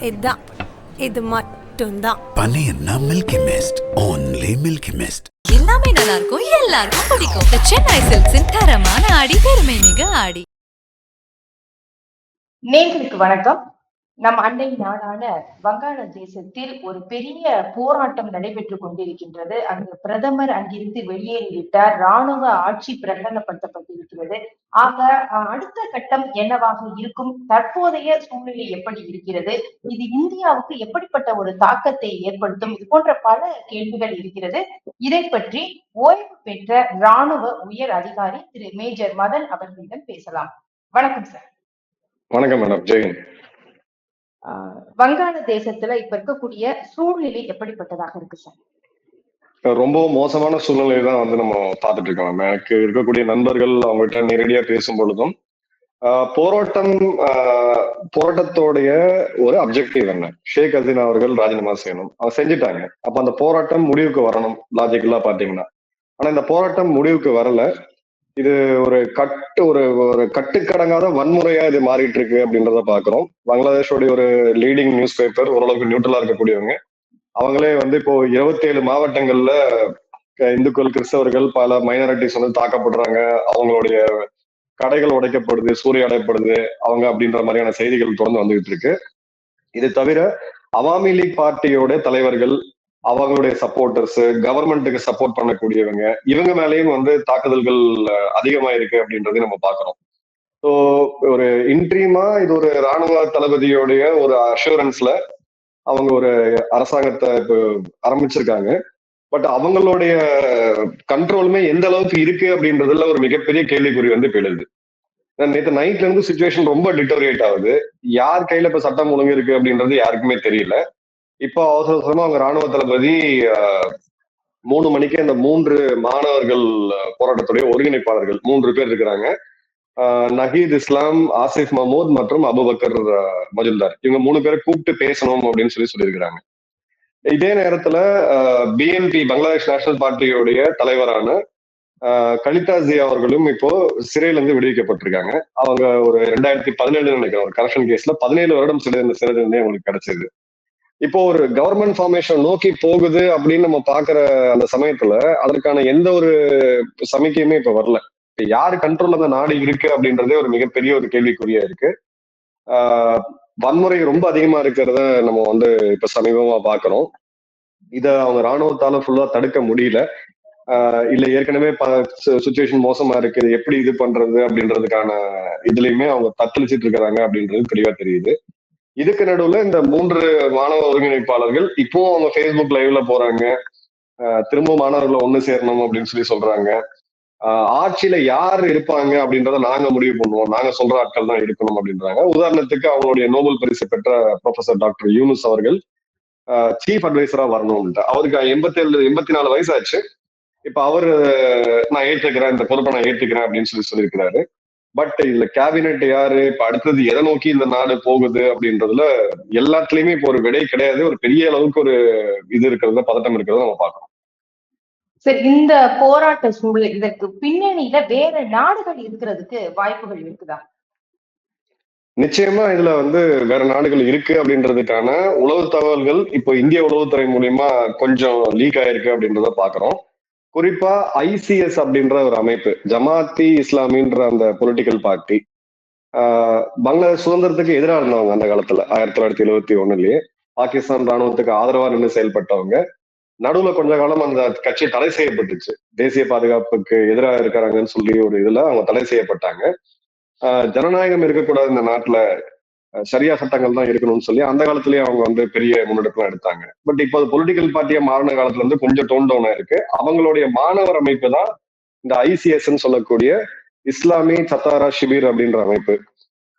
இதான் இது மட்டும்தான். பனையன்னா Milky Mist only Milky Mist எல்லாமே நல்லா இருக்கும் எல்லாருக்கும் பிடிக்கும். The சென்னை சில்க்ஸின் தரமான ஆடி பெருமை மிக ஆடி நேர்களுக்கு வணக்கம். நம் அண்டை நாடான வங்காளதேசத்தில் ஒரு பெரிய போராட்டம் நடைபெற்றுக் கொண்டிருக்கின்றது. அங்கு பிரதமர் அங்கிருந்து வெளியேறிவிட்டார். ராணுவ ஆட்சி பிரகடனப்படுத்தப்பட்டிருக்கிறது. ஆக அடுத்த கட்டம் என்னவாக இருக்கும்? தற்போதைய சூழ்நிலை எப்படி இருக்கிறது? இது இந்தியாவுக்கு எப்படிப்பட்ட ஒரு தாக்கத்தை ஏற்படுத்தும்? இது போன்ற பல கேள்விகள் இருக்கிறது. இதை பற்றி ஓய்வு பெற்ற ராணுவ உயர் அதிகாரி திரு மேஜர் மதன் அவர்களிடம் பேசலாம். வணக்கம் சார். வணக்கம் மேடம். ஜெயன் வங்காள தேசத்துல இப்ப இருக்கக்கூடிய சூழ்நிலை எப்படிப்பட்டதாக இருக்கு சார்? ரொம்ப மோசமான சூழ்நிலை தான் வந்து நம்ம பார்த்துட்டு இருக்கோம். எனக்கு இருக்கக்கூடிய நண்பர்கள் அவங்ககிட்ட நேரடியா பேசும் பொழுதும் போராட்டம் ஆஹ் போராட்டத்தோடைய ஒரு அப்ஜெக்டிவ் என்ன? ஷேக் ஹசீனா அவர்கள் ராஜினாமா செய்யணும். அவங்க செஞ்சுட்டாங்க. அப்ப அந்த போராட்டம் முடிவுக்கு வரணும் லாஜிக்கலா பாத்தீங்கன்னா ஆனா இந்த போராட்டம் முடிவுக்கு வரல. இது ஒரு கட்டு ஒரு ஒரு கட்டுக்கடங்காத வன்முறையா இது மாறிட்டு இருக்கு அப்படின்றத பாக்குறோம். பங்களாதேஷோடைய ஒரு லீடிங் நியூஸ் பேப்பர் ஓரளவுக்கு நியூட்ரலா இருக்கக்கூடியவங்க. அவங்களே வந்து இப்போ இருபத்தேழு மாவட்டங்கள்ல இந்துக்கள் கிறிஸ்தவர்கள் பல மைனாரிட்டிஸ் வந்து தாக்கப்படுறாங்க. அவங்களுடைய கடைகள் உடைக்கப்படுது சூறையாடப்படுது அவங்க அப்படின்ற மாதிரியான செய்திகள் தொடர்ந்து வந்துகிட்டு இருக்கு இது தவிர அவாமி லீக் பார்ட்டியோட தலைவர்கள் அவங்களுடைய சப்போர்ட்டர்ஸ் கவர்மெண்ட்டுக்கு சப்போர்ட் பண்ணக்கூடியவங்க இவங்க மேலேயும் வந்து தாக்குதல்கள் அதிகமாயிருக்கு அதிகமா இருக்கு அப்படின்றதையும் நம்ம பாக்குறோம் ஸோ ஒரு இன்ட்ரீமா இது ஒரு ராணுவ தளபதியோடைய ஒரு அஷூரன்ஸ்ல அவங்க ஒரு அரசாங்கத்தை இப்போ ஆரம்பிச்சிருக்காங்க. பட் அவங்களுடைய கண்ட்ரோலுமே எந்த அளவுக்கு இருக்கு அப்படின்றதுல ஒரு மிகப்பெரிய கேள்விக்குறி வந்து இப்ப எழுது நேற்று நைட்ல இருந்து சுச்சுவேஷன் ரொம்ப டிட்டோரியேட் ஆகுது. யார் கையில இப்ப சட்டம் ஒழுங்கு இருக்கு அப்படின்றது யாருக்குமே தெரியல. இப்போ அவசர அவசரமா அவங்க ராணுவ தளபதி மூணு மணிக்கு அந்த மூன்று மாணவர்கள் போராட்டத்துடைய ஒருங்கிணைப்பாளர்கள் மூன்று பேர் இருக்கிறாங்க. ஆஹ், நஹீத் இஸ்லாம் ஆசிஃப் மஹமூத் மற்றும் அபுபக்கர் ஆஹ், மஜும்தார். இவங்க மூணு பேரை கூப்பிட்டு பேசணும் அப்படின்னு சொல்லி சொல்லியிருக்கிறாங்க. இதே நேரத்துல பிஎன்பி பங்களாதேஷ் நேஷனல் பார்ட்டியோடைய தலைவரான ஆஹ், கலிதா ஜி அவர்களும் இப்போ சிறையில இருந்து விடுவிக்கப்பட்டிருக்காங்க. அவங்க ஒரு ரெண்டாயிரத்தி பதினேழு நினைக்கிறேன் ஒரு கரப்ஷன் கேஸ்ல பதினேழு வருடம் சிறை சிறை அவங்களுக்கு கிடைச்சது இப்போ ஒரு கவர்மெண்ட் ஃபார்மேஷன் நோக்கி போகுது அப்படின்னு நம்ம பாக்குற அந்த சமயத்துல அதற்கான எந்த ஒரு சமிக்கையுமே இப்ப வரல. இப்ப யார் கண்ட்ரோல் அந்த நாடு இருக்கு அப்படின்றதே ஒரு மிகப்பெரிய ஒரு கேள்விக்குறியா இருக்கு. வன்முறை ரொம்ப அதிகமா இருக்கிறத நம்ம வந்து இப்ப சமீபமா பாக்குறோம் இத அவங்க ராணுவத்தால ஃபுல்லா தடுக்க முடியல. இல்ல ஏற்கனவே சுச்சுவேஷன் மோசமா இருக்கு எப்படி இது பண்றது அப்படின்றதுக்கான இதுலயுமே அவங்க தத்தளிச்சிட்டு இருக்கிறாங்க அப்படின்றது தெளிவா தெரியுது. இதுக்கு நடுவுல இந்த மூன்று மாணவ ஒருங்கிணைப்பாளர்கள் இப்போ அவங்க ஃபேஸ்புக் லைவ்ல போறாங்க. திரும்ப மாணவர்களை ஒண்ணு சேரணும் அப்படின்னு சொல்லி சொல்றாங்க. ஆட்சியில யார் இருப்பாங்க அப்படின்றத நாங்க முடிவு பண்ணுவோம். நாங்க சொல்ற ஆட்கள் தான் இருக்கணும் அப்படின்றாங்க. உதாரணத்துக்கு அவங்களுடைய நோபல் பரிசு பெற்ற ப்ரொஃபசர் டாக்டர் யூனுஸ் அவர்கள் சீஃப் அட்வைசரா வரணும்ட்டு அவருக்கு எண்பத்தி ஏழு எண்பத்தி நாலு வயசாச்சு. இப்ப அவரு நான் ஏற்றுக்கிறேன் இந்த பொறுப்பை நான் ஏற்றுக்கிறேன் அப்படின்னு சொல்லி சொல்லியிருக்கிறாரு. பட் இதுல கேபினெட் யாரு? இப்ப அடுத்தது எதை நோக்கி இந்த நாடு போகுது அப்படின்றதுல எல்லாத்துலயுமே இப்போ ஒரு விடை கிடையாது. ஒரு பெரிய அளவுக்கு ஒரு இது இருக்கிறத பதட்டம் இருக்கிறத நம்ம பார்க்கணும் சரி இந்த போராட்ட சூழல் இதற்கு பின்னணியில வேற நாடுகள் இருக்கிறதுக்கு வாய்ப்புகள் இருக்குதா? நிச்சயமா இதுல வந்து வேற நாடுகள் இருக்கு அப்படின்றதுக்கான உளவு தகவல்கள் இப்போ இந்திய உளவுத்துறை மூலியமா கொஞ்சம் லீக் ஆயிருக்கு அப்படின்றத பாக்குறோம் குறிப்பா ஐசிஎஸ் அப்படின்ற ஒரு அமைப்பு ஜமாத்தி இஸ்லாமின்ற அந்த பொலிட்டிக்கல் பார்ட்டி பங்களாதேஷ் சுதந்திரத்துக்கு எதிராக இருந்தவங்க அந்த காலத்துல ஆயிரத்தி தொள்ளாயிரத்தி எழுவத்தி ஒண்ணுலயே. பாகிஸ்தான் ராணுவத்துக்கு ஆதரவா நின்று செயல்பட்டவங்க. நடுவுல கொஞ்ச காலம் அந்த கட்சி தடை செய்யப்பட்டுச்சு. தேசிய பாதுகாப்புக்கு எதிராக இருக்கிறாங்கன்னு சொல்லி ஒரு இதுல அவங்க தடை செய்யப்பட்டாங்க. ஆஹ் ஜனநாயகம் இருக்கக்கூடாது இந்த நாட்டுல சரியா சட்டங்கள் தான் இருக்கணும்னு சொல்லி அந்த காலத்திலேயே அவங்க வந்து பெரிய முன்னெடுப்புலாம் எடுத்தாங்க. பட் இப்போ பொலிட்டிக்கல் பார்ட்டியா மாறின காலத்துல இருந்து கொஞ்சம் டோன் டவுனா இருக்கு. அவங்களுடைய மாணவர் அமைப்பு தான் இந்த ஐசிஎஸ் சொல்லக்கூடிய இஸ்லாமி சத்தாரா ஷிபிர் அப்படின்ற அமைப்பு.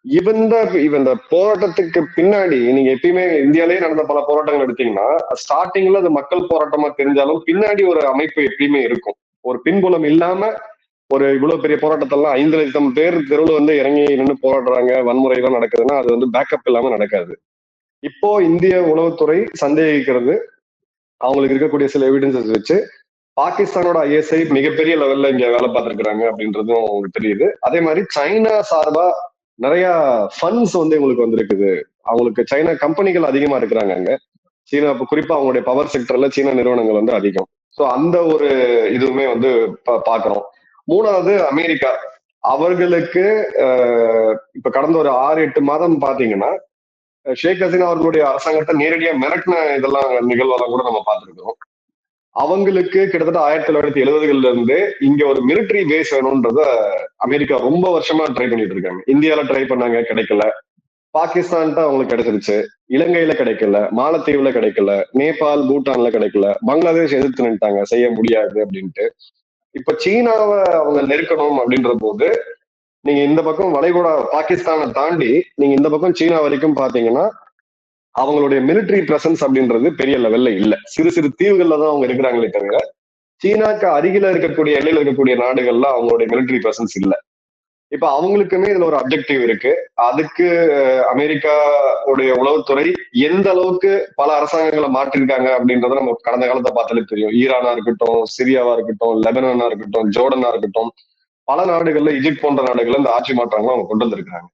இவந்த இவன் இந்த போராட்டத்துக்கு பின்னாடி நீங்க எப்பயுமே இந்தியாலயே நடந்த பல போராட்டங்கள் எடுத்தீங்கன்னா ஸ்டார்டிங்ல அது மக்கள் போராட்டமா தெரிஞ்சாலும் பின்னாடி ஒரு அமைப்பு எப்பயுமே இருக்கும். ஒரு பின்புலம் இல்லாம ஒரு இவ்வளவு பெரிய போராட்டத்தெல்லாம் ஐந்து லட்சம் பேர் தெருவில் வந்து இறங்கி நின்று போராடுறாங்க வன்முறை எல்லாம் நடக்குதுன்னா அது வந்து பேக்கப் இல்லாம நடக்காது. இப்போ இந்திய உளவுத்துறை சந்தேகிக்கிறது. அவங்களுக்கு இருக்கக்கூடிய சில எவிடன்சஸ் வச்சு பாகிஸ்தானோட ஐஎஸ்ஐ மிகப்பெரிய லெவல்ல இங்க வேலை பார்த்துருக்குறாங்க அப்படின்றதும் அவங்களுக்கு தெரியுது. அதே மாதிரி சைனா சார்பா நிறைய ஃபண்ட்ஸ் வந்து இவங்களுக்கு வந்திருக்குது. அவங்களுக்கு சைனா கம்பெனிகள் அதிகமா இருக்கிறாங்க அங்க. சீனா இப்போ குறிப்பா அவங்களுடைய பவர் செக்டர்ல சீனா நிறுவனங்கள் வந்து அதிகம். ஸோ அந்த ஒரு இதுவுமே வந்து பா- பாக்குறோம் மூணாவது அமெரிக்கா. அவர்களுக்கு இப்ப கடந்த ஒரு ஆறு எட்டு மாதம் பாத்தீங்கன்னா ஷேக் ஹசீனா அவர்களுடைய அரசாங்கத்தை நேரடியா மிரட்டின இதெல்லாம் நிகழ்வெல்லாம் கூட நம்ம பார்த்துருக்கோம் அவங்களுக்கு கிட்டத்தட்ட ஆயிரத்தி தொள்ளாயிரத்தி எழுபதுகள்ல இருந்து இங்க ஒரு மிலிட்டரி பேஸ் வேணும்ன்றத அமெரிக்கா ரொம்ப வருஷமா ட்ரை பண்ணிட்டு இருக்காங்க. இந்தியால ட்ரை பண்ணாங்க கிடைக்கல. பாகிஸ்தான்ட்ட அவங்களுக்கு கிடைச்சிருச்சு. இலங்கையில கிடைக்கல. மாலத்தீவுல கிடைக்கல. நேபாள் பூட்டான்ல கிடைக்கல. பங்களாதேஷ் எதிர்த்து நின்ட்டாங்க செய்ய முடியாது அப்படின்ட்டு. இப்ப சீனாவை அவங்க நெருக்கணும் அப்படின்ற போது நீங்க இந்த பக்கம் வளைகுடா பாகிஸ்தானை தாண்டி நீங்க இந்த பக்கம் சீனா வரைக்கும் பாத்தீங்கன்னா அவங்களுடைய மிலிட்டரி பிரசன்ஸ் அப்படின்றது பெரிய லெவல்ல இல்ல. சிறு சிறு தீவுகள்ல தான் அவங்க இருக்கிறாங்களே தவிர சீனாக்கு அருகில இருக்கக்கூடிய எல்லையில இருக்கக்கூடிய நாடுகள்ல அவங்களுடைய மிலிட்டரி பிரசன்ஸ் இல்லை. இப்ப அவங்களுக்குமே இதுல ஒரு அப்ஜெக்டிவ் இருக்கு. அதுக்கு அமெரிக்காவுடைய உளவுத்துறை எந்த அளவுக்கு பல அரசாங்கங்களை மாற்றிருக்காங்க அப்படின்றத நம்ம கடந்த காலத்தை பார்த்தாலே தெரியும். ஈரானா இருக்கட்டும் சிரியாவா இருக்கட்டும் லெபனானா இருக்கட்டும் ஜோர்டனா இருக்கட்டும் பல நாடுகள்ல இஜிப்ட் போன்ற நாடுகள்ல இந்த ஆட்சி மாற்றங்களை அவங்க கொண்டு வந்திருக்காங்க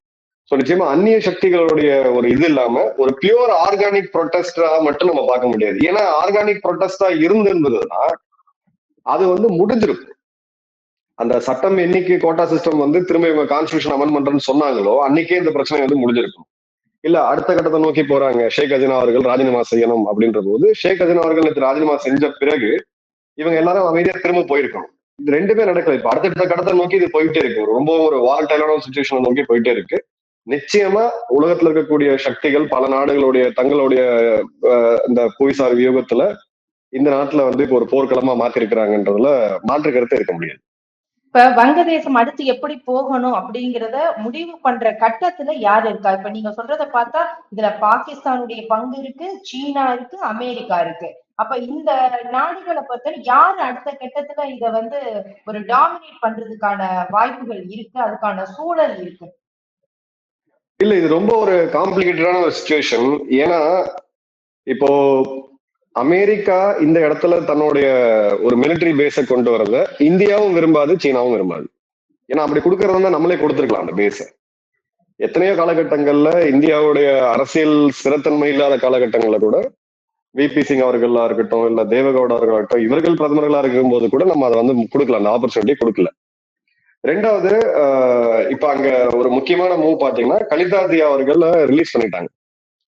ஸோ நிச்சயமா அந்நிய சக்திகளுடைய ஒரு இது இல்லாம ஒரு பியூர் ஆர்கானிக் ப்ரொட்டஸ்டா மட்டும் நம்ம பார்க்க முடியாது. ஏன்னா ஆர்கானிக் ப்ரொட்டஸ்டா இருந்திருந்ததுன்னா அது வந்து முடிஞ்சிருக்கும். அந்த சட்டம் என்னைக்கு கோட்டா சிஸ்டம் வந்து திரும்ப இவங்க கான்ஸ்டியூஷன் அமெண்ட்மெண்ட்னு சொன்னாங்களோ அன்னைக்கே இந்த பிரச்சனை வந்து முடிஞ்சிருக்கும். இல்ல அடுத்த கட்டத்தை நோக்கி போறாங்க ஷேக் அஜினா அவர்கள் ராஜினாமா செய்யணும் அப்படின்ற போது ஷேக் ஹசீனா அவர்கள் நேற்று ராஜினாமா செஞ்ச பிறகு இவங்க எல்லாரும் அமைதியா திரும்ப போயிருக்கணும். இது ரெண்டுமே நடக்கல. இப்ப அடுத்தடுத்த கட்டத்தை நோக்கி இது போயிட்டே இருக்கு. ரொம்ப ஒரு வால்டைலான சுச்சுவேஷனை நோக்கி போயிட்டே இருக்கு. நிச்சயமா உலகத்துல இருக்கக்கூடிய சக்திகள் பல நாடுகளுடைய தங்களுடைய இந்த புவிசார் வியூகத்துல இந்த நாட்டுல வந்து இப்போ ஒரு போர்க்களமா மாத்திருக்கிறாங்கன்றதுல மாற்று கருத்து இருக்க முடியாது. இப்ப வங்கதேசம் அடுத்து எப்படி போகணும் அப்படிங்கறத முடிவு பண்ற கட்டத்துல யார் இருக்கா? இப்ப நீங்க சொல்றத பார்த்தா இதுல பாகிஸ்தானுடைய பங்கு இருக்கு சீனா இருக்கு அமெரிக்கா இருக்கு. அப்ப இந்த நாடுகளை பொறுத்த யார் அடுத்த கட்டத்துல இத வந்து ஒரு டாமினேட் பண்றதுக்கான வாய்ப்புகள் இருக்கு அதுக்கான சூழல் இருக்கு? இல்ல இது ரொம்ப ஒரு காம்ப்ளிகேட்டடான ஒரு சுச்சுவேஷன் ஏன்னா இப்போ அமெரிக்கா இந்த இடத்துல தன்னுடைய ஒரு மிலிட்டரி பேஸை கொண்டு வரத இந்தியாவும் விரும்பாது சீனாவும் விரும்பாது. ஏன்னா அப்படி கொடுக்கறதுனா நம்மளே கொடுத்துருக்கலாம் அந்த பேஸை எத்தனையோ காலகட்டங்கள்ல இந்தியாவுடைய அரசியல் ஸ்திரத்தன்மை இல்லாத காலகட்டங்கள்ல கூட விபி சிங் அவர்களா இருக்கட்டும் இல்ல தேவகவுடா இருக்கட்டும் இவர்கள் பிரதமர்களா இருக்கும்போது கூட நம்ம அதை வந்து கொடுக்கல அந்த ஆப்பர்ச்சுனிட்டி கொடுக்கல. ரெண்டாவது ஆஹ் இப்ப அங்க ஒரு முக்கியமான மூவ் பாத்தீங்கன்னா கலிதா தியா அவர்கள் ரிலீஸ் பண்ணிட்டாங்க.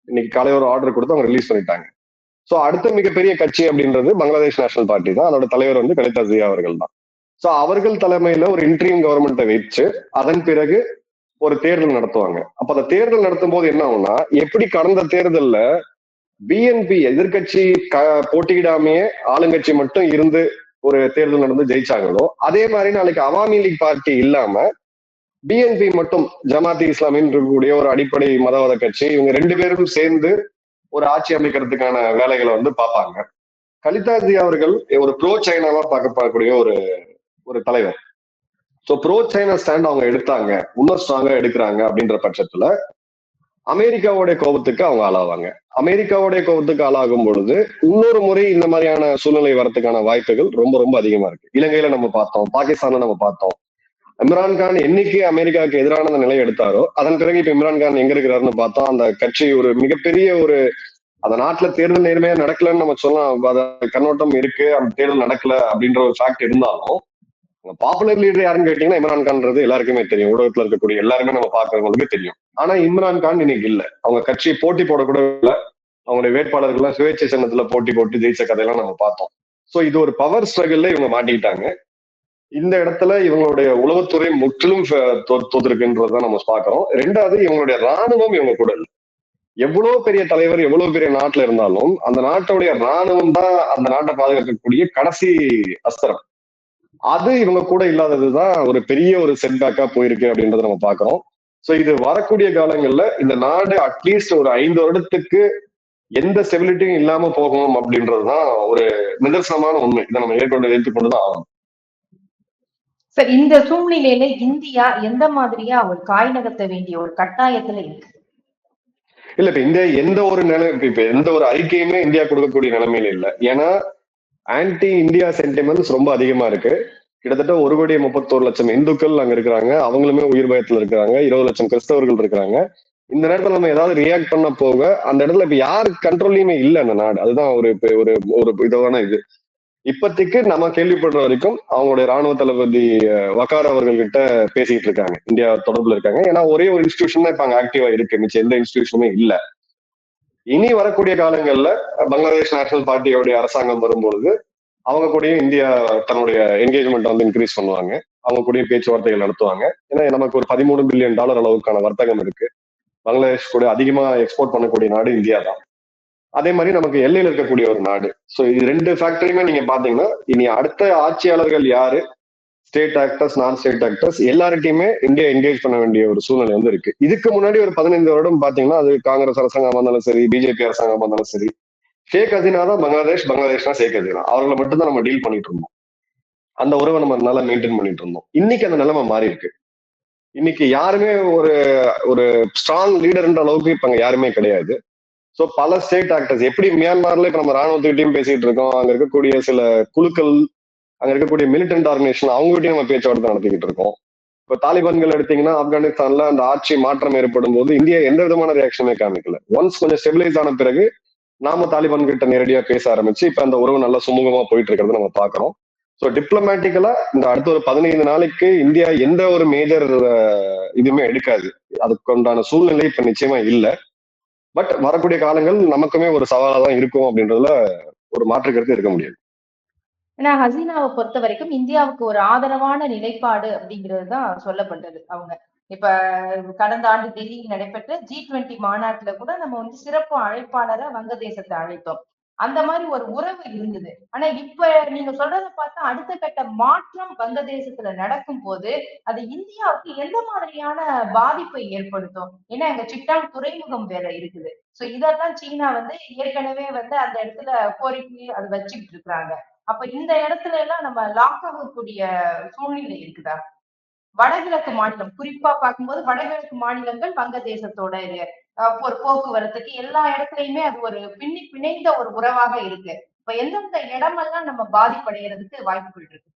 இன்னைக்கு காலையில் ஒரு ஆர்டர் கொடுத்து அவங்க ரிலீஸ் பண்ணிட்டாங்க. சோ அடுத்த மிகப்பெரிய கட்சி அப்படின்றது பங்களாதேஷ் நேஷனல் பார்ட்டி தான். அதோட தலைவர் வந்து கலிதா ஜியா அவர்கள் தான். சோ அவர்கள் தலைமையில ஒரு இன்ட்ரீம் கவர்மெண்ட்டை வச்சு அதன் பிறகு ஒரு தேர்தல் நடத்துவாங்க. அப்ப அந்த தேர்தல் நடத்தும் போது என்ன ஆகும்னா எப்படி கடந்த தேர்தல்ல பிஎன்பி எதிர்கட்சி போட்டியிடாமையே ஆளுங்கட்சி மட்டும் இருந்து ஒரு தேர்தல் நடந்து ஜெயிச்சாங்களோ அதே மாதிரி நாளைக்கு அவாமி லீக் பார்ட்டி இல்லாம பிஎன்பி மட்டும் ஜமாத்தி இஸ்லாமின் இருக்கக்கூடிய ஒரு அடிப்படை மதவாத கட்சி இவங்க ரெண்டு பேரும் சேர்ந்து ஒரு ஆட்சி அமைக்கிறதுக்கான வேலைகளை வந்து பார்ப்பாங்க. கலிதாஜி அவர்கள் ஒரு ப்ரோ சைனாவா பார்க்கக்கூடிய ஒரு ஒரு தலைவர். ஸோ ப்ரோ சைனா ஸ்டாண்ட் அவங்க எடுத்தாங்க. இன்னும் ஸ்ட்ராங்கா எடுக்கிறாங்க அப்படின்ற பட்சத்துல அமெரிக்காவுடைய கோபத்துக்கு அவங்க ஆளாவாங்க. அமெரிக்காவுடைய கோபத்துக்கு ஆளாகும் பொழுது இன்னொரு முறை இந்த மாதிரியான சூழ்நிலை வரத்துக்கான வாய்ப்புகள் ரொம்ப ரொம்ப அதிகமா இருக்கு. இலங்கையில நம்ம பார்த்தோம் பாகிஸ்தான்ல நம்ம பார்த்தோம். இம்ரான் கான் என்னைக்கு அமெரிக்காவுக்கு எதிரான அந்த நிலை எடுத்தாரோ அதன் பிறகு இப்ப இம்ரான்கான் எங்க இருக்கிறாருன்னு பார்த்தோம் அந்த கட்சி ஒரு மிகப்பெரிய ஒரு அந்த நாட்டுல தேர்தல் நேர்மையா நடக்கலன்னு நம்ம சொல்லலாம். அத கண்ணோட்டம் இருக்கு அந்த தேர்தல் நடக்கல அப்படின்ற ஒரு ஃபேக்ட் இருந்தாலும் பாப்புலர் லீடர் யாருன்னு கேட்டீங்கன்னா இம்ரான் கான்றது எல்லாருக்குமே தெரியும். ஊடகத்துல இருக்கக்கூடிய எல்லாருமே நம்ம பாக்குறவங்களுக்கு தெரியும். ஆனா இம்ரான் கான் இன்னைக்கு இல்ல. அவங்க கட்சி போட்டி போடக்கூட இல்ல. அவங்களுடைய வேட்பாளர்கள்லாம் சுயேட்சை சின்னத்துல போட்டி போட்டு ஜெயிச்ச கதையெல்லாம் நம்ம பார்த்தோம். சோ இது ஒரு பவர் ஸ்ட்ரகிள்ல இவங்க மாட்டிக்கிட்டாங்க. இந்த இடத்துல இவங்களுடைய உளவுத்துறை முற்றிலும் தோத்துருக்குன்றதான் நம்ம பாக்குறோம் ரெண்டாவது இவங்களுடைய ராணுவம் இவங்க கூட இல்லை. எவ்வளவு பெரிய தலைவர் எவ்வளவு பெரிய நாட்டுல இருந்தாலும் அந்த நாட்டுடைய ராணுவம் தான் அந்த நாட்டை பாதுகாக்கக்கூடிய கடைசி அஸ்திரம். அது இவங்க கூட இல்லாததுதான் ஒரு பெரிய ஒரு செட்பேக்கா போயிருக்கு அப்படின்றத நம்ம பாக்குறோம் சோ இது வரக்கூடிய காலங்கள்ல இந்த நாடு அட்லீஸ்ட் ஒரு ஐந்து வருடத்துக்கு எந்த ஸ்டெபிலிட்டியும் இல்லாம போகும் அப்படின்றதுதான் ஒரு நிதர்சனமான உண்மை. இதை நம்ம ஏற்கொண்டு ஏற்றுக்கொண்டுதான் ஆகணும். சார் இந்த சூழ்நிலையில இந்தியா எந்த மாதிரியா ஒரு காய் நகர்த்த வேண்டிய ஒரு கட்டாயத்துல இருக்கு? இல்ல இப்ப இந்தியா எந்த ஒரு நிலை இப்ப எந்த ஒரு அறிக்கையுமே இந்தியா கொடுக்கக்கூடிய நிலைமையில இல்ல. ஏன்னா ஆன்டி இந்தியா சென்டிமெண்ட்ஸ் ரொம்ப அதிகமா இருக்கு. கிட்டத்தட்ட ஒரு கோடி முப்பத்தோரு லட்சம் இந்துக்கள் அங்க இருக்கிறாங்க. அவங்களுமே உயிர் பயத்துல இருக்கிறாங்க. இருபது லட்சம் கிறிஸ்தவர்கள் இருக்கிறாங்க. இந்த நேரத்துல நம்ம ஏதாவது ரியாக்ட் பண்ண போக அந்த இடத்துல இப்ப யாரு கண்ட்ரோல்லையுமே இல்ல அந்த நாடு. அதுதான் ஒரு இப்ப ஒரு ஒரு இதான இது. இப்பத்திக்கு நம்ம கேள்விப்படுற வரைக்கும் அவங்களுடைய ராணுவ தளபதி வக்கார் அவர்கள் கிட்ட பேசிட்டு இருக்காங்க. இந்தியா தொடர்புல இருக்காங்க. ஏன்னா ஒரே ஒரு இன்ஸ்டிடியூஷன் தான் இப்ப அங்க ஆக்டிவா இருக்கு. மிச்சம் எந்த இன்ஸ்டிடியூஷனுமே இல்ல. இனி வரக்கூடிய காலங்கள்ல பங்களாதேஷ் நேஷனல் பார்ட்டியோடைய அரசாங்கம் வரும்பொழுது அவங்க கூடயும் இந்தியா தன்னுடைய என்கேஜ்மெண்ட் வந்து இன்க்ரீஸ் பண்ணுவாங்க. அவங்க கூடயும் பேச்சுவார்த்தைகள் நடத்துவாங்க. ஏன்னா நமக்கு ஒரு பதிமூணு பில்லியன் டாலர் அளவுக்கான வர்த்தகம் இருக்கு. பங்களாதேஷ் கூட அதிகமா எக்ஸ்போர்ட் பண்ணக்கூடிய நாடு இந்தியா தான் அதே மாதிரி நமக்கு எல்லையில இருக்கக்கூடிய ஒரு நாடு. ஸோ இது ரெண்டு ஃபேக்டரியுமே நீங்க பாத்தீங்கன்னா இனி அடுத்த ஆட்சியாளர்கள் யாரு? ஸ்டேட் ஆக்டர்ஸ் நான் ஸ்டேட் ஆக்டர்ஸ் எல்லார்ட்டையுமே இந்தியா என்கேஜ் பண்ண வேண்டிய ஒரு சூழ்நிலை வந்து இருக்கு. இதுக்கு முன்னாடி ஒரு பதினைந்து வருடம் பாத்தீங்கன்னா அது காங்கிரஸ் அரசாங்கமா இருந்தாலும் சரி பிஜேபி அரசாங்கமா இருந்தாலும் சரி ஷேக் ஹசீனா தான் பங்களாதேஷ் பங்களாதேஷ்னா ஷேக் ஹசீனா அவர்களை மட்டும் தான் நம்ம டீல் பண்ணிட்டு இருந்தோம். அந்த உறவை நம்ம நல்லா மெயின்டைன் பண்ணிட்டு இருந்தோம். இன்னைக்கு அந்த நிலைமை மாறி இருக்கு. இன்னைக்கு யாருமே ஒரு ஒரு ஸ்ட்ராங் லீடர்ன்ற அளவுக்கு இப்ப அங்க யாருமே கிடையாது. சோ பல ஸ்டேட் ஆக்டர்ஸ் எப்படி மியான்மர்ல இப்ப நம்ம ராணுவத்துக்கிட்டையும் பேசிட்டு இருக்கோம் அங்க இருக்கக்கூடிய சில குழுக்கள் அங்க இருக்கக்கூடிய மிலிட்டன்ட் ஆர்கனைசேஷன் அவங்ககிட்டயும் நம்ம பேச்சுவார்த்தை நடத்திக்கிட்டு இருக்கோம். இப்ப தாலிபான்கள் எடுத்தீங்கன்னா ஆப்கானிஸ்தான்ல அந்த ஆட்சி மாற்றம் ஏற்படும் போது இந்தியா எந்த விதமான ரியாக்ஷனுமே காமிக்கல. ஒன்ஸ் கொஞ்சம் ஸ்டெபிலைஸ் ஆன பிறகு நாம தாலிபான் கிட்ட நேரடியா பேச ஆரம்பிச்சு இப்ப அந்த உறவு நல்லா சுமூகமா போயிட்டு இருக்கிறத நம்ம பாக்குறோம். ஸோ டிப்ளமேட்டிக்கலா இந்த அடுத்த ஒரு பதினைந்து நாளைக்கு இந்தியா எந்த ஒரு மேஜர் இதுவுமே எடுக்காது. அதுக்கு உண்டான சூழ்நிலை இப்ப நிச்சயமா இல்ல. பட் வரக்கூடிய காலங்கள் நமக்குமே ஒரு சவாலா தான் இருக்கும் அப்படின்றதுல ஒரு மாற்று கருத்து இருக்க முடியாது. ஏன்னா ஹசீனாவை பொறுத்த வரைக்கும் இந்தியாவுக்கு ஒரு ஆதரவான நிலைப்பாடு அப்படிங்கிறது தான் சொல்லப்பட்டது அவங்க. இப்ப கடந்த ஆண்டு டெல்லியில் நடைபெற்ற ஜி டுவெண்ட்டி மாநாட்டுல கூட நம்ம வந்து சிறப்பு அழைப்பாளரை வங்கதேசத்தை அழைத்தோம். அந்த மாதிரி ஒரு உறவு இருந்தது. ஆனா இப்ப நீங்க சொல்றத பார்த்தா அடுத்த கட்ட மாற்றம் வங்கதேசத்துல நடக்கும் போது அது இந்தியாவுக்கு எந்த மாதிரியான பாதிப்பை ஏற்படுத்தும்? ஏன்னா எங்க சிட்டாங் துறைமுகம் வேற இருக்குது. சோ இதெல்லாம் சீனா வந்து ஏற்கனவே வந்து அந்த இடத்துல கோரிக்கை அது வச்சுக்கிட்டு இருக்கிறாங்க. அப்ப இந்த இடத்துல எல்லாம் நம்ம லாக் ஆகக்கூடிய சூழ்நிலை இருக்குதா? வடகிழக்கு மாநிலம் குறிப்பா பார்க்கும்போது வடகிழக்கு மாநிலங்கள் வங்கதேசத்தோட இது, ஒரு போக்குவரத்துக்கு எல்லா இடத்துலயுமே அது ஒரு பின்னி பிணைந்த ஒரு உறவாக இருக்கு. இப்ப எந்தெந்த இடமெல்லாம் நம்ம பாதிப்படைகிறதுக்கு வாய்ப்புகள் இருக்கு?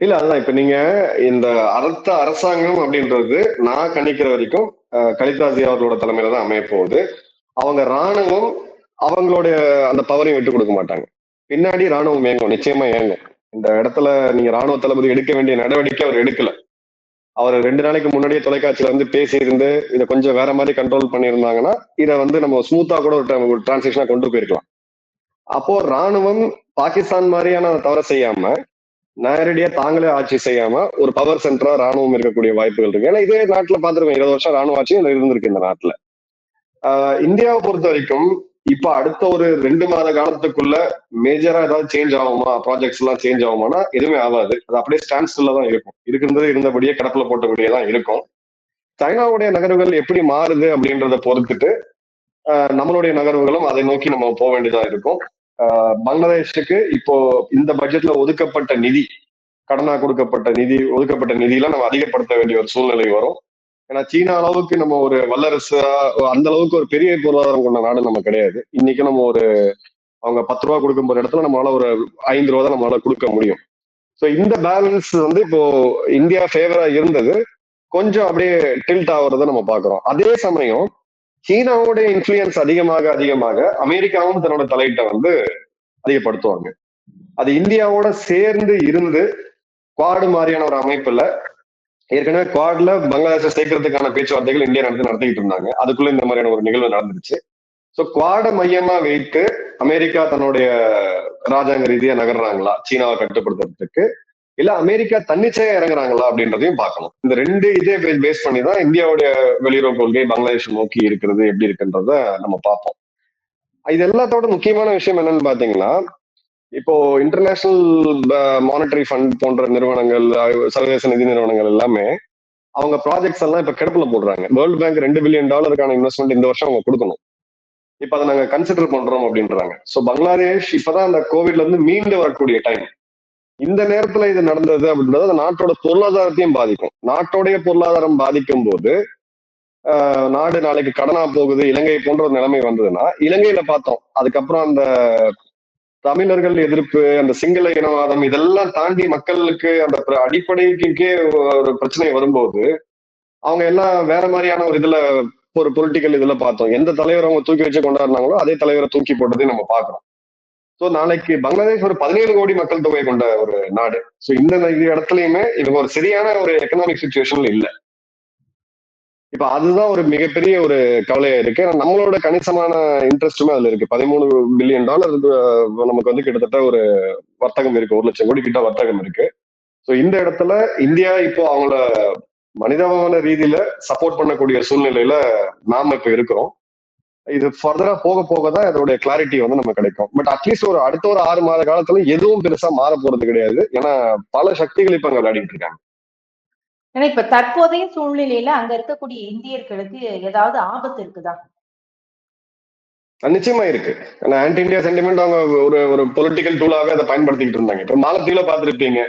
இல்ல அதுதான் இப்ப நீங்க இந்த அடுத்த அரசாங்கம் அப்படின்றது நான் கணிக்கிற வரைக்கும் கலிதாசி அவர்களோட தலைமையில தான் அமைய போகுது. அவங்க ராணுவம் அவங்களுடைய அந்த பவரையும் விட்டு கொடுக்க மாட்டாங்க. பின்னாடி ராணுவம் இயங்கும் நிச்சயமா இயங்கும். இந்த இடத்துல நீங்க ராணுவ தளபதி எடுக்க வேண்டிய நடவடிக்கை அவர் எடுக்கல. அவர் ரெண்டு நாளைக்கு முன்னாடியே தொலைக்காட்சியில வந்து பேசியிருந்து இதை கொஞ்சம் வேற மாதிரி கண்ட்ரோல் பண்ணியிருந்தாங்கன்னா இதை வந்து நம்ம ஸ்மூத்தா கூட ஒரு டிரான்சாக்ஷனா கொண்டு போயிருக்கலாம். அப்போ ராணுவம் பாகிஸ்தான் மாதிரியான தவற செய்யாம நேரடியா தாங்களே ஆட்சி செய்யாம ஒரு பவர் சென்டரா ராணுவம் இருக்கக்கூடிய வாய்ப்புகள் இருக்கு. ஏன்னா இதே நாட்டுல பாத்துருக்கோம் இருபது வருஷம் ராணுவ ஆட்சி இருந்திருக்கு இந்த நாட்டுல. ஆஹ் இந்தியாவை பொறுத்த வரைக்கும் இப்ப அடுத்த ஒரு ரெண்டு மாத காலத்துக்குள்ள மேஜரா ஏதாவது சேஞ்ச் ஆகுமா? ப்ராஜெக்ட்ஸ் எல்லாம் சேஞ்ச் ஆகுமானா எதுவுமே ஆகாது. அது அப்படியே ஸ்டாண்ட் ஸ்டில்ல தான் இருக்கும். இருக்கிறது இருந்தபடியே கடப்புல போட்டபடியே தான் இருக்கும். சைனாவுடைய நகர்வுகள் எப்படி மாறுது அப்படின்றத பொறுத்துட்டு நம்மளுடைய நகர்வுகளும் அதை நோக்கி நம்ம போக வேண்டியதா இருக்கும். பங்களாதேஷுக்கு இப்போ இந்த பட்ஜெட்ல ஒதுக்கப்பட்ட நிதி கடனா கொடுக்கப்பட்ட நிதி ஒதுக்கப்பட்ட நிதியெல்லாம் நம்ம அதிகப்படுத்த வேண்டிய ஒரு சூழ்நிலை வரும். ஏன்னா சீனா அளவுக்கு நம்ம ஒரு வல்லரசு அந்த அளவுக்கு ஒரு பெரிய பொருளாதாரம் கொண்ட நாடு நம்ம கிடையாது. இன்னைக்கு நம்ம ஒரு அவங்க பத்து ரூபா கொடுக்கும் போற இடத்துல நம்மளால ஒரு ஐந்து ரூபா தான் நம்மளால கொடுக்க முடியும். ஸோ இந்த பேலன்ஸ் வந்து இப்போ இந்தியா ஃபேவரா இருந்தது. கொஞ்சம் அப்படியே டில்ட் ஆகுறத நம்ம பாக்குறோம் அதே சமயம் சீனாவோட இன்ஃபுளுயன்ஸ் அதிகமாக அதிகமாக அமெரிக்காவும் தன்னோட தலையீட்டை வந்து அதிகப்படுத்துவாங்க. அது இந்தியாவோட சேர்ந்து இருந்து குவாடு மாதிரியான ஒரு அமைப்புல ஏற்கனவே குவாட்ல பங்களாதேஷ சேர்க்கறதுக்கான பேச்சுவார்த்தைகள் இந்தியா நடத்தி நடத்திக்கிட்டு இருந்தாங்க. அதுக்குள்ள இந்த மாதிரியான ஒரு நிகழ்வு நடந்துருச்சு. ஸோ குவாட மையமா வைத்து அமெரிக்கா தன்னுடைய ராஜாங்க ரீதியா நகர்றாங்களா? சீனாவை கட்டுப்படுத்துறதுக்கு. இல்ல அமெரிக்கா தன்னிச்சையா இறங்குறாங்களா அப்படின்றதையும் பார்க்கணும். இந்த ரெண்டு இதே பேஸ் பண்ணி தான் இந்தியாவுடைய வெளியுறவு கொள்கை பங்களாதேஷ் நோக்கி இருக்கிறது எப்படி இருக்குன்றத நம்ம பார்ப்போம். இது எல்லாத்தோட முக்கியமான விஷயம் என்னன்னு பாத்தீங்கன்னா இப்போ இன்டர்நேஷனல் மானிட்டரி ஃபண்ட் போன்ற நிறுவனங்கள் uh, சர்வதேச நிதி நிறுவனங்கள் எல்லாமே அவங்க ப்ராஜெக்ட்ஸ் எல்லாம் இப்ப கிடப்புல போடுறாங்க. வேர்ல்டு பேங்க் ரெண்டு பில்லியன் டாலருக்கான இன்வெஸ்ட்மெண்ட் இந்த வருஷம் அவங்க கொடுக்கணும். இப்ப அதை நாங்க கன்சிடர் பண்றோம் அப்படின்றாங்க. சோ பங்களாதேஷ் இப்பதான் அந்த கோவிட்ல இருந்து மீண்டு வரக்கூடிய டைம் இந்த நேரத்துல இது நடந்தது அப்படின்றது அந்த நாட்டோட பொருளாதாரத்தையும் பாதிக்கும். நாட்டோடைய பொருளாதாரம் பாதிக்கும் போது ஆஹ் uh, நாடு நாளைக்கு கடனா போகுது இலங்கை போன்ற ஒரு நிலைமை வந்ததுன்னா இலங்கையில பார்த்தோம். அதுக்கப்புறம் அந்த தமிழர்கள் எதிர்ப்பு அந்த சிங்கள இனவாதம் இதெல்லாம் தாண்டி மக்களுக்கு அந்த பிர- அடிப்படைக்கே ஒரு பிரச்சனை வரும்போது அவங்க எல்லாம் வேற மாதிரியான ஒரு இதுல ஒரு பொலிட்டிக்கல் இதுல பார்த்தோம். எந்த தலைவர் அவங்க தூக்கி வச்சு கொண்டாடினாங்களோ அதே தலைவரை தூக்கி போட்டதையும் நம்ம பாக்குறோம் சோ நாளைக்கு பங்களாதேஷ் ஒரு பதினேழு கோடி மக்கள் தொகை கொண்ட ஒரு நாடு. சோ இந்த இது இடத்துலயுமே இவங்க ஒரு சரியான ஒரு எக்கனாமிக் சுச்சுவேஷன்ல இல்லை. இப்ப அதுதான் ஒரு மிகப்பெரிய ஒரு கவலையா இருக்கு. ஏன்னா நம்மளோட கணிசமான இன்ட்ரெஸ்ட்டுமே அதுல இருக்கு. பதிமூணு பில்லியன் டாலர் நமக்கு வந்து கிட்டத்தட்ட ஒரு வர்த்தகம் இருக்கு. ஒரு லட்சம் கோடி கிட்ட வர்த்தகம் இருக்கு. ஸோ இந்த இடத்துல இந்தியா இப்போ அவங்கள மனிதமான ரீதியில சப்போர்ட் பண்ணக்கூடிய சூழ்நிலையில நாம இப்ப இருக்கிறோம். இது ஃபர்தரா போக போக தான் இதோடைய கிளாரிட்டி வந்து நம்ம கிடைக்கும். பட் அட்லீஸ்ட் ஒரு அடுத்த ஒரு ஆறு மாத காலத்துல எதுவும் பெருசா மாற போறது கிடையாது. ஏன்னா பல சக்திகள் இப்ப அங்க விளையாடிட்டு இருக்காங்க. ஏன்னா இப்ப தற்போதைய சூழ்நிலையில அங்க இருக்கக்கூடிய இந்தியர்களுக்கு ஏதாவது ஆபத்து இருக்குதா? நிச்சயமா இருக்கு. ஆனா ஆன்டி இந்தியா சென்டிமெண்ட் அவங்க ஒரு ஒரு பொலிட்டிக்கல் டூலாவே அதை பயன்படுத்திக்கிட்டு இருந்தாங்க. இப்ப மாலத்தீவுல பாத்துருப்பீங்க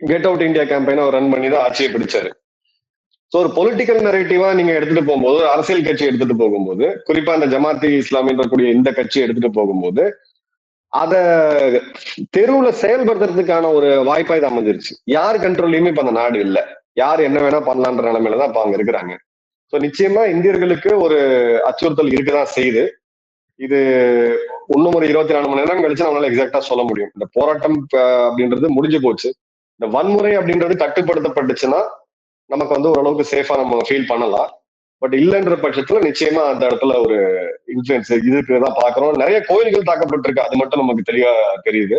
கெட் அவுட் இந்தியா கேம்பெயினை அவர் ரன் பண்ணி தான் ஆட்சியை பிடிச்சாரு. ஸோ ஒரு பொலிட்டிக்கல் நெரேட்டிவா நீங்க எடுத்துட்டு போகும்போது அரசியல் கட்சி எடுத்துட்டு போகும்போது குறிப்பா அந்த ஜமாத்தி இஸ்லாமின்ற கூடிய இந்த கட்சி எடுத்துட்டு போகும்போது அத தெருவுல செயல்படுத்துறதுக்கான ஒரு வாய்ப்பா இது அமைஞ்சிருச்சு. யார் கண்ட்ரோல்லையுமே இப்ப அந்த நாடு இல்ல. யார் என்ன வேணா பண்ணலான்ற நிலைமையில தான் இப்ப அங்க இருக்கிறாங்க. ஸோ நிச்சயமா இந்தியர்களுக்கு ஒரு அச்சுறுத்தல் இருக்கதான் செய்யுது. இது இன்னும் ஒரு இருபத்தி நாலு மணி நேரம் கழிச்சு நம்மளால எக்ஸாக்டா சொல்ல முடியும். இந்த போராட்டம் அப்படின்றது முடிஞ்சு போச்சு. இந்த வன்முறை அப்படின்றது கட்டுப்படுத்தப்பட்டுச்சுன்னா நமக்கு வந்து ஓரளவுக்கு சேஃபா நம்ம ஃபீல் பண்ணலாம். பட் இல்லைன்ற பட்சத்துல நிச்சயமா அந்த இடத்துல ஒரு இன்ஃபுளுன்ஸ் இருக்குதான் பாக்குறோம் நிறைய கோயில்கள் தாக்கப்பட்டிருக்கு. அது மட்டும் நமக்கு தெளிவா தெரியுது.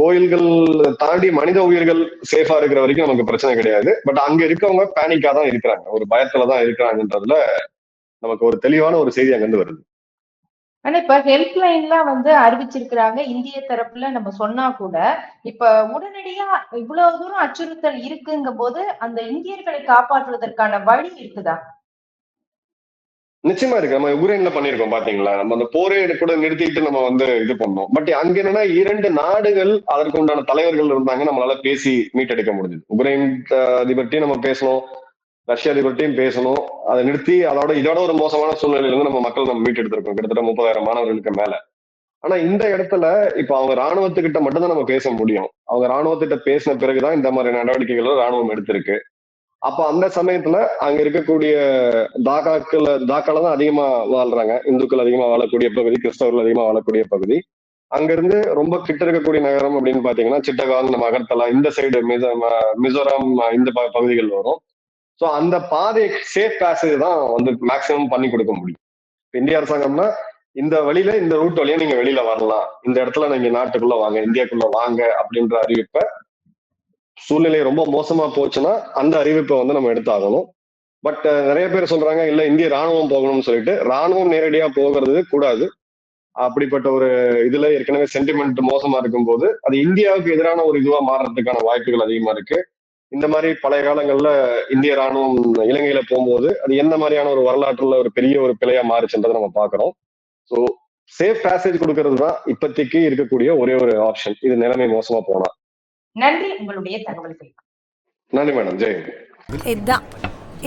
கோயில்கள் தாண்டி மனித உயிர்கள் சேஃபா இருக்கிற வரைக்கும் நமக்கு பிரச்சனை கிடையாது. பட் அங்க இருக்கவங்க பேனிக்கா தான் இருக்கிறாங்க. ஒரு பயத்துல தான் இருக்கிறாங்கன்றதுல நமக்கு ஒரு தெளிவான ஒரு செய்தி அங்கிருந்து வருது. ஆனா இப்ப ஹெல்ப் லைன்லாம் வந்து அறிவிச்சிருக்கிறாங்க. இந்திய தரப்புல நம்ம சொன்னா கூட இப்ப உடனடியா இவ்வளவு தூரம் அச்சுறுத்தல் இருக்குங்கும் போது அந்த இந்தியர்களை காப்பாற்றுவதற்கான வழி இருக்குதா? நிச்சயமா இருக்கு. நம்ம யுக்ரைன்ல பண்ணிருக்கோம் பாத்தீங்களா? நம்ம அந்த போரே கூட நிறுத்திட்டு நம்ம வந்து இது பண்ணோம். பட் அங்க என்னன்னா இரண்டு நாடுகள் அதற்கு உண்டான தலைவர்கள் இருந்தாங்க. நம்மளால பேசி மீட்டெடுக்க முடிஞ்சது. உக்ரைன் அதை அதிபர்கிட்டயும் நம்ம பேசணும். ரஷ்ய அதிபர்கிட்டையும் பேசணும். அதை நிறுத்தி அதோட இதோட ஒரு மோசமான சூழ்நிலையில இருந்து நம்ம மக்கள் நம்ம மீட்டெடுத்திருக்கோம் கிட்டத்தட்ட முப்பதாயிரம் மாணவர்களுக்கு மேல. ஆனா இந்த இடத்துல இப்ப அவங்க ராணுவத்துக்கிட்ட மட்டும்தான் நம்ம பேச முடியும். அவங்க ராணுவத்திட்ட பேசின பிறகுதான் இந்த மாதிரி நடவடிக்கைகளை ராணுவம் எடுத்திருக்கு. அப்ப அந்த சமயத்துல அங்க இருக்கக்கூடிய தாக்காக்கள் தாக்கால தான் அதிகமா வாழ்றாங்க. இந்துக்கள் அதிகமா வாழக்கூடிய பகுதி கிறிஸ்தவர்கள் அதிகமா வாழக்கூடிய பகுதி. அங்கிருந்து ரொம்ப கிட்ட இருக்கக்கூடிய நகரம் அப்படின்னு பாத்தீங்கன்னா சிட்டகாங் நம்ம அகர்த்தலா இந்த சைடு மிசோ ம- மிசோரம் இந்த ப- பகுதிகள் வரும். ஸோ அந்த பாதை சேஃப் பேசேஜ் தான் வந்து மேக்சிமம் பண்ணி கொடுக்க முடியும். இப்போ இந்திய அரசாங்கம்னா இந்த வழியில இந்த ரூட் வழியா நீங்க வெளியில வரலாம். இந்த இடத்துல நீங்க நாட்டுக்குள்ள வாங்க இந்தியாக்குள்ள வாங்க அப்படின்ற அறிவிப்பை சூழ்நிலை ரொம்ப மோசமா போச்சுன்னா அந்த அறிவிப்பை வந்து நம்ம எடுத்தாகணும். பட் நிறைய பேர் சொல்றாங்க இல்ல இந்திய ராணுவம் போகணும்னு சொல்லிட்டு. ராணுவம் நேரடியா போகிறது கூடாது. அப்படிப்பட்ட ஒரு இதுல ஏற்கனவே சென்டிமெண்ட் மோசமா இருக்கும்போது அது இந்தியாவுக்கு எதிரான ஒரு இதுவா மாறுறதுக்கான வாய்ப்புகள் அதிகமா இருக்கு. இந்த மாதிரி பழைய காலங்கள்ல இந்திய ராணுவம் இலங்கையில போகும்போது அது எந்த மாதிரியான ஒரு வரலாற்றுல ஒரு பெரிய ஒரு பிழையா மாறுச்சுன்றதை நம்ம பாக்குறோம் ஸோ சேஃப் பேசேஜ் கொடுக்கறது தான் இப்போதைக்கு இருக்கக்கூடிய ஒரே ஒரு ஆப்ஷன் இது நிலைமை மோசமா போனா. நன்றி. உங்களுடைய தகவல்கள். நன்றி மேடம் ஜெய் இதுதான்.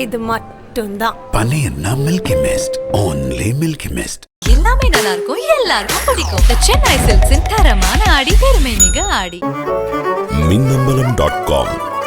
இது மட்டும்தான். பனையன்னா Milky Mist only Milky Mist எல்லாமே நல்லா இருக்கும் எல்லாருக்கும் பிடிக்கும். The சென்னை சில்க்ஸின் தரமான ஆடி பெருமை மிக ஆடி. Minnambalam dot com